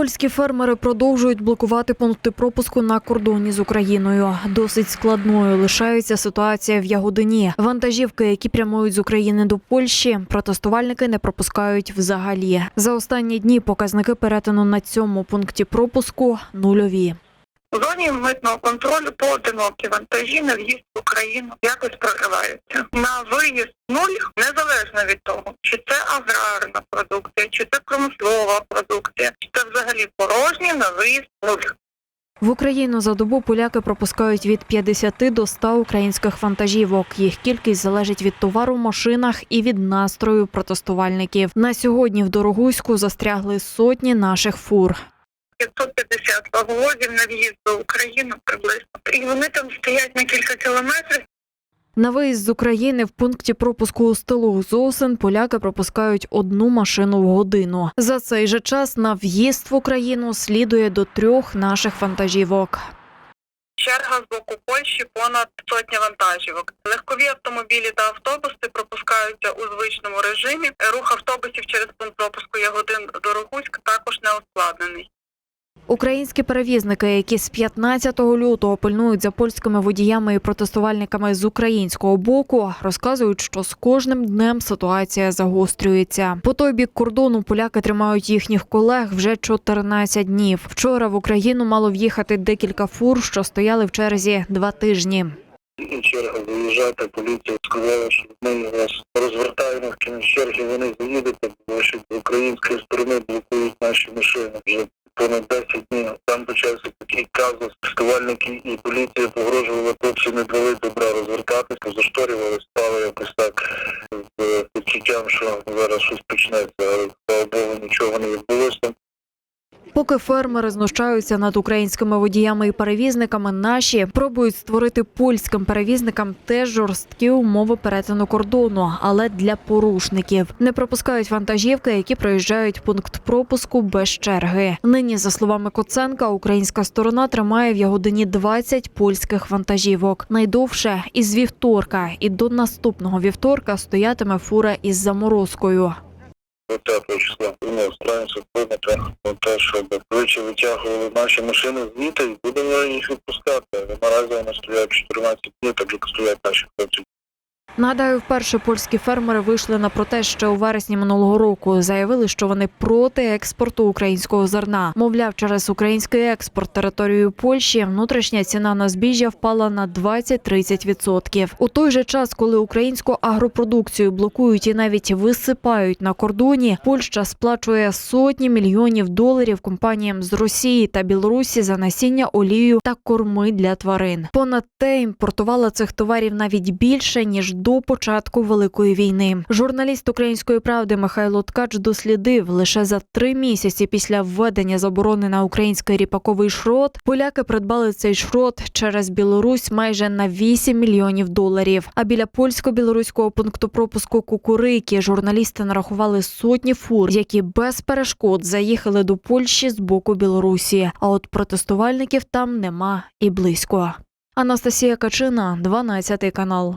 Польські фермери продовжують блокувати пункти пропуску на кордоні з Україною. Досить складною лишається ситуація в Ягодині. Вантажівки, які прямують з України до Польщі, протестувальники не пропускають взагалі. За останні дні показники перетину на цьому пункті пропуску нульові. У зоні митного контролю поодинокі вантажі на в'їзд Україну якось прориваються. На виїзд нуль незалежно від того, чи це аграрна продукція, чи це промислова продукція, чи це взагалі порожні на виїзд нуль. В Україну за добу поляки пропускають від 50 до 100 українських вантажівок. Їх кількість залежить від товару в машинах і від настрою протестувальників. На сьогодні в Дорогуську застрягли сотні наших фур. 550 ваговозів на в'їзд до України приблизно. І вони там стоять на кілька кілометрів. На виїзд з України в пункті пропуску у стилу Зосин поляки пропускають одну машину в годину. За цей же час на в'їзд в Україну слідує до трьох наших вантажівок. Черга з боку Польщі понад сотня вантажівок. Легкові автомобілі та автобуси пропускаються у звичному режимі. Рух автобусів через пункт пропуску Ягодин Дорогуськ також не ускладнений. Українські перевізники, які з 15 лютого пильнують за польськими водіями і протестувальниками з українського боку, розказують, що з кожним днем ситуація загострюється. По той бік кордону поляки тримають їхніх колег вже 14 днів. Вчора в Україну мало в'їхати декілька фур, що стояли в черзі два тижні. черга виїжджати, поліція сказала, що ми вас розвертаємо в кінець черги, вони заїдете, тому що з української сторони блокують наші машини вже понад 10 днів. Там почався такий казус. Фестивальники і поліція погрожували хлопці не дали добра розвертатися, зашторювали, стали якось так з відчуттям, що зараз щось почнеться, але слава Богу, нічого не відбулося. Поки фермери знущаються над українськими водіями і перевізниками, наші пробують створити польським перевізникам теж жорсткі умови перетину кордону, але для порушників не пропускають вантажівки, які проїжджають пункт пропуску без черги. Нині, за словами Коценка, українська сторона тримає в Ягодині 20 польських вантажівок. Найдовше із вівторка, і до наступного вівторка стоятиме фура із заморозкою. 20 числа Ми стараємося вплинути на те, щоб швидше витягували наші машини звідти і будемо їх відпускати. Наразі вони стоять 14 днів, так як стоять наші хлопці. Нагадаю, вперше польські фермери вийшли на протест ще у вересні минулого року. Заявили, що вони проти експорту українського зерна. Мовляв, через український експорт територією Польщі внутрішня ціна на збіжжя впала на 20-30%. У той же час, коли українську агропродукцію блокують і навіть висипають на кордоні, Польща сплачує сотні мільйонів доларів компаніям з Росії та Білорусі за насіння, олію та корми для тварин. Понад те імпортувала цих товарів навіть більше ніж до початку великої війни. Журналіст української правди Михайло Ткач дослідив лише за три місяці після введення заборони на український ріпаковий шрот. Поляки придбали цей шрот через Білорусь майже на 8 мільйонів доларів. А біля польсько-білоруського пункту пропуску Кукурики журналісти нарахували сотні фур, які без перешкод заїхали до Польщі з боку Білорусі. А от протестувальників там нема і близько. Анастасія Качина, 12 канал.